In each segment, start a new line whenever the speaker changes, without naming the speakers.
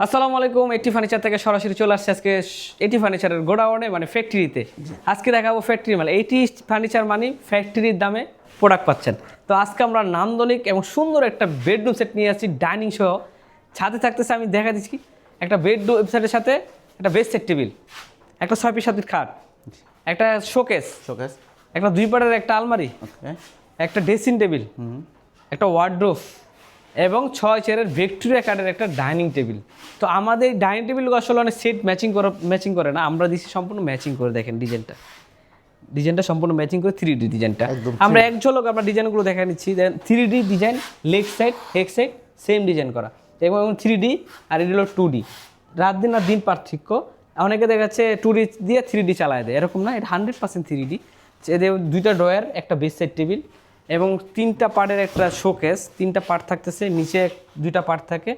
আসসালামু আলাইকুম এটি ফার্নিচার থেকে সরাসরি চলে আসছে আজকে এটি ফার্নিচারের গোডাউনে মানে ফ্যাক্টরিতে আজকে দেখাবো ফ্যাক্টরি মানে এইটি ফার্নিচার মানে ফ্যাক্টরির দামে প্রোডাক্ট পাচ্ছেন। তো আজকে আমরা নান্দনিক এবং সুন্দর একটা বেডরুম সেট নিয়ে আসছি ডাইনিং সহ। ছাদে থাকতেছে আমি দেখা দিচ্ছি একটা বেডরুম সেটের সাথে একটা বেড সেট টেবিল একটা ছয় পিস খাট একটা শোকেস
শোকেস
একটা দুই পাটের একটা আলমারি একটা ড্রেসিং টেবিল একটা ওয়ার্ড্রোফ এবং ছয় চেয়ারের ভিক্টোরিয়া কার্ডের একটা ডাইনিং টেবিল তো আমাদের ডাইনিং টেবিলগুলো আসলে অনেক সেট ম্যাচিং করে ম্যাচিং করে না আমরা দিচ্ছি সম্পূর্ণ ম্যাচিং করে দেখেন ডিজাইনটা ডিজাইনটা সম্পূর্ণ ম্যাচিং করে থ্রি ডি ডিজাইনটা
একদম
আমরা এক ঝলক আমরা ডিজাইনগুলো দেখা নিচ্ছি three D design leg side হেক সাইড সেম ডিজাইন করা। এবং থ্রি ডি আর এটি হলো টু ডি রাত দিন আর দিন পার্থক্য অনেকে দেখা যাচ্ছে টু ডি দিয়ে থ্রি ডি চালায় দেয় এরকম না এটা হান্ড্রেড পার্সেন্ট থ্রি ডি এদের দুইটা ড্রয়ার একটা বেস সাইড টেবিল এবং তিনটা পার্টের একটা শোকেস তিনটা পার্ট থাকতেছে, নিচে দুইটা পার্ট থাকে,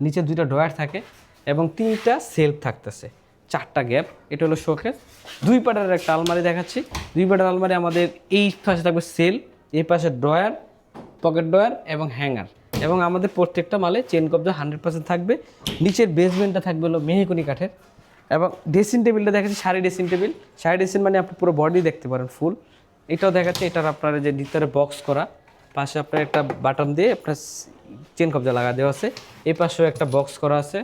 নিচে দুইটা ড্রয়ার থাকে এবং তিনটা সেলফ থাকতেছে, চারটা গ্যাপ এটা হলো শোকেস দুই পাটের একটা আলমারি দেখাচ্ছি। দুই পাটের আলমারি আমাদের এই পাশে থাকবে সেল এই পাশে ড্রয়ার পকেট ড্রয়ার এবং হ্যাঙ্গার এবং আমাদের প্রত্যেকটা মালে চেন কবজা হান্ড্রেড পার্সেন্ট থাকবে। নিচের বেসমেন্টটা থাকবে হলো মেহকুনি কাঠের। এবং ড্রেসিং টেবিলটা দেখাচ্ছি, sari dressing table sari dressing মানে আপনি পুরো বডি দেখতে পারেন ফুল এটাও দেখাচ্ছে, এটার আপনার যে ভিতরে বক্স করা, পাশে আপনার একটা বাটন দিয়ে আপনার চেন কবজা লাগা দেওয়া আছে এই পাশেও একটা বক্স করা আছে,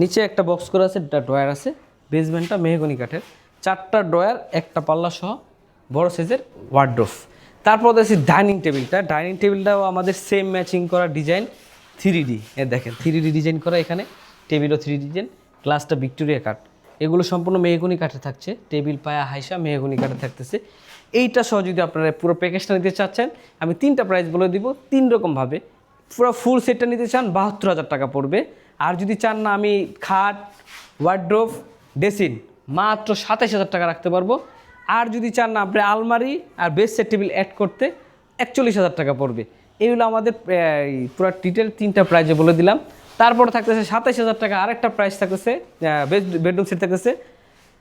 নিচে একটা বক্স করা আছে ড্রয়ার আছে বেসমেন্টটা মেহগনি কাঠের, চারটা ড্রয়ার একটা পাল্লা সহ, বড় সাইজের ওয়ার্ড্রোফ তারপর দেখছি ডাইনিং টেবিলটা ডাইনিং টেবিলটাও আমাদের সেম ম্যাচিং করা ডিজাইন থ্রি ডি এ দেখেন থ্রি ডি ডিজাইন করা এখানে টেবিলও থ্রি ডিজাইন গ্লাসটা ভিক্টোরিয়া কাঠ এগুলো সম্পূর্ণ মেহগুনি কাঠে থাকছে। টেবিল পায়া হাইসা মেহগুনি কাঠে থাকতেছে। এইটা সহ যদি আপনারা পুরো প্যাকেজটা নিতে চাচ্ছেন, আমি তিনটা প্রাইস বলে দিব, তিন রকমভাবে পুরো ফুল সেটটা নিতে চান, বাহাত্তর হাজার টাকা পড়বে। আর যদি চান না, আমি খাট ওয়ার্ড্রোভ ডেসিন মাত্র সাতাইশ হাজার টাকা রাখতে পারব। আর যদি চান না আপনি আলমারি আর বেস সেট টেবিল অ্যাড করতে, একচল্লিশ হাজার টাকা পড়বে। এইগুলো আমাদের পুরো ডিটেল তিনটা প্রাইজে বলে দিলাম। তারপরে থাকতেছে সাতাইশ হাজার টাকা, আরেকটা প্রাইস থাকতেছে বেডরুম সেট থাকতেছে।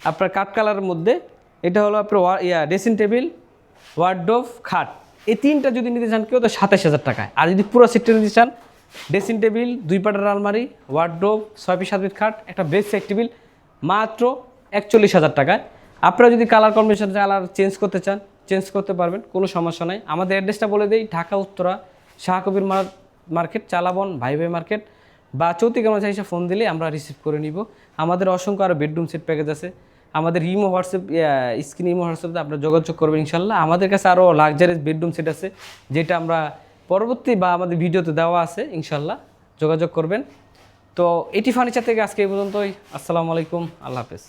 আপনার কাঠ কালারের মধ্যে, এটা হলো আপনার ইয়া ড্রেসিং টেবিল ওয়ার্ডোভ খাট। এই তিনটা যদি নিতে চান কেউ তো সাতাশ হাজার টাকায়। আর যদি পুরো সেটটা নিতে চান ড্রেসিং টেবিল দুই পাটার আলমারি ওয়ার্ডোভ ছয় পিস সাত খাট, একটা বেস সেট টেবিল মাত্র একচল্লিশ হাজার টাকায়। আপনারা যদি কালার কম্বিনেশন কালার চেঞ্জ করতে চান চেঞ্জ করতে পারবেন, কোনো সমস্যা নাই। আমাদের অ্যাড্রেসটা বলে দিই, ঢাকা, উত্তরা, শাহকবির মার- মার্কেট, চালাবন, ভাই ভাই মার্কেট। বা চৌতি কর্মচারী হিসেবে ফোন দিলে আমরা রিসিভ করে নিব। আমাদের অসংখ্য আরও বেডরুম সেট প্যাকেজ আছে। আমাদের ইমো হোয়াটসঅ্যাপ স্ক্রিন ইমো হোয়াটসঅ্যাপে আপনার যোগাযোগ করবেন ইনশাল্লাহ। আমাদের কাছে আরও লাক্সারিয়াস বেডরুম সেট আছে, যেটা আমরা পরবর্তী বা আমাদের ভিডিওতে দেওয়া আছে ইনশাল্লাহ। যোগাযোগ করবেন। তো এটি ফার্নিচার থেকে আজকে এই পর্যন্তই। আসসালামু আলাইকুম। আল্লাহ হাফেজ।